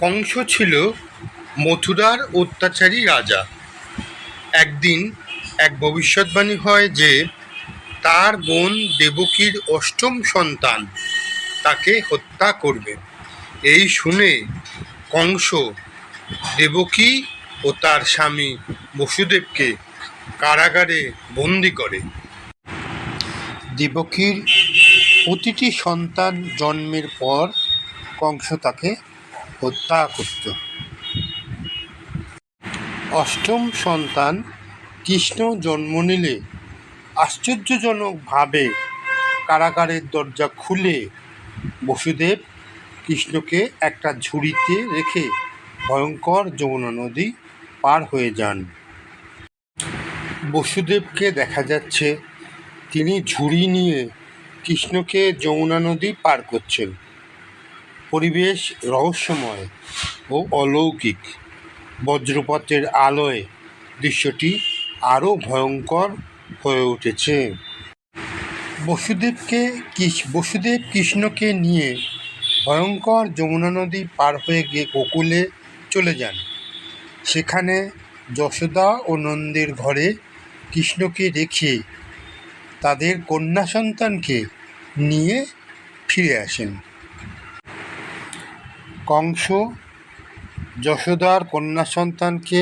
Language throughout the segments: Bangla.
কংস ছিল মথুরার অত্যাচারী রাজা। একদিন এক ভবিষ্যৎবাণী হয় যে তার বোন দেবকীর অষ্টম সন্তান তাকে হত্যা করবে। এই শুনে কংস দেবকী ও তার স্বামী বসুদেবকে কারাগারে বন্দি করে। দেবকীর প্রতিটি সন্তান জন্মের পর কংস তাকে হত্যা করত। অষ্টম সন্তান কৃষ্ণ জন্ম নিলে আশ্চর্যজনকভাবে কারাগারের দরজা খুলে বসুদেব কৃষ্ণকে একটা ঝুড়িতে রেখে ভয়ঙ্কর যমুনা নদী পার হয়ে যান। বসুদেবকে দেখা যাচ্ছে, তিনি ঝুড়ি নিয়ে কৃষ্ণকে যমুনা নদী পার করছেন। পরিবেশ রহস্যময় ও অলৌকিক। বজ্রপাতের আলোয় দৃশ্যটি আরও ভয়ঙ্কর হয়ে উঠেছে। বসুদেবকে বসুদেব কৃষ্ণকে নিয়ে ভয়ঙ্কর যমুনা নদী পার হয়ে গিয়ে গোকুলে চলে যান। সেখানে যশোদা ও নন্দের ঘরে কৃষ্ণকে রেখে তাদের কন্যা সন্তানকে নিয়ে ফিরে আসেন। কংস যশোদার কন্যা সন্তানকে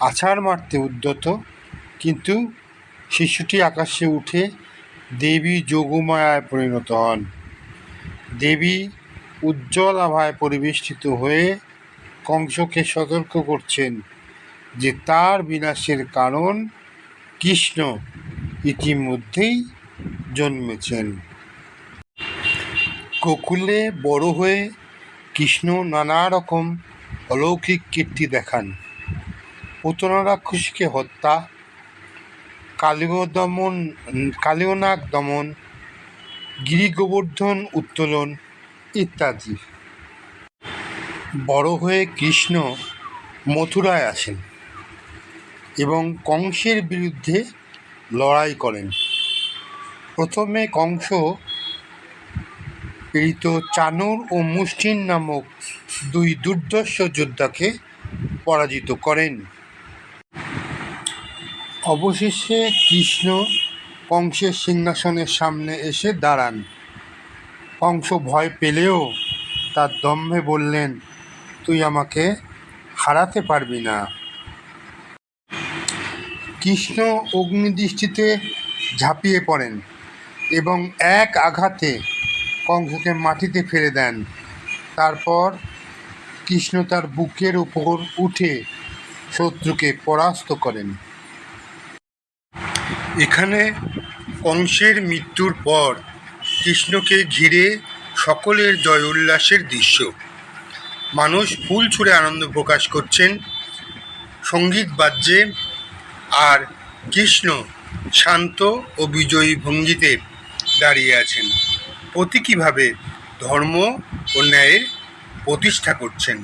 আছাড় মারতে উদ্যত। কিন্তু শিশুটি আকাশে উঠে দেবী যোগমায়ায় পরিণত হন। দেবী উজ্জ্বল আভায় পরিবেষ্টিত হয়ে কংসকে সতর্ক করছেন যে তার বিনাশের কারণ কৃষ্ণ ইতিমধ্যেই জন্মেছেন। গোকুলে বড় হয়ে কৃষ্ণ নানা রকম অলৌকিক কীর্তি দেখান। পুতনা রাক্ষসীকে হত্যা কালীয় দমন কালীয়নাগ দমন গিরি গোবর্ধন উত্তোলন ইত্যাদি। বড় হয়ে কৃষ্ণ মথুরায় আসেন এবং কংসের বিরুদ্ধে লড়াই করেন। প্রথমে কংস পীড়িত চানুর ও মুষ্টিন নামক দুই দুর্ধর্ষ যোদ্ধাকে পরাজিত করেন। অবশেষে কৃষ্ণ কংসের সিংহাসনের সামনে এসে দাঁড়ান। কংস ভয় পেলেও তার দম্ভে বললেন, তুই আমাকে হারাতে পারবি না। কৃষ্ণ অগ্নিদৃষ্টিতে ঝাঁপিয়ে পড়েন এবং এক আঘাতে কংসকে মাটিতে ফেলে দেন। তারপর কৃষ্ণ তার বুকের উপর উঠে শত্রুকে পরাস্ত করেন। এখানে কংসের মৃত্যুর পর কৃষ্ণকে ঘিরে সকলের জয় উল্লাসের দৃশ্য। মানুষ ফুল ছুঁড়ে আনন্দ প্রকাশ করছেন, সংগীত বাজছে আর কৃষ্ণ শান্ত ও বিজয়ী ভঙ্গিতে দাঁড়িয়ে আছেন। প্রতীকীভাবে ধর্ম ও ন্যায়ের প্রতিষ্ঠা করছেন?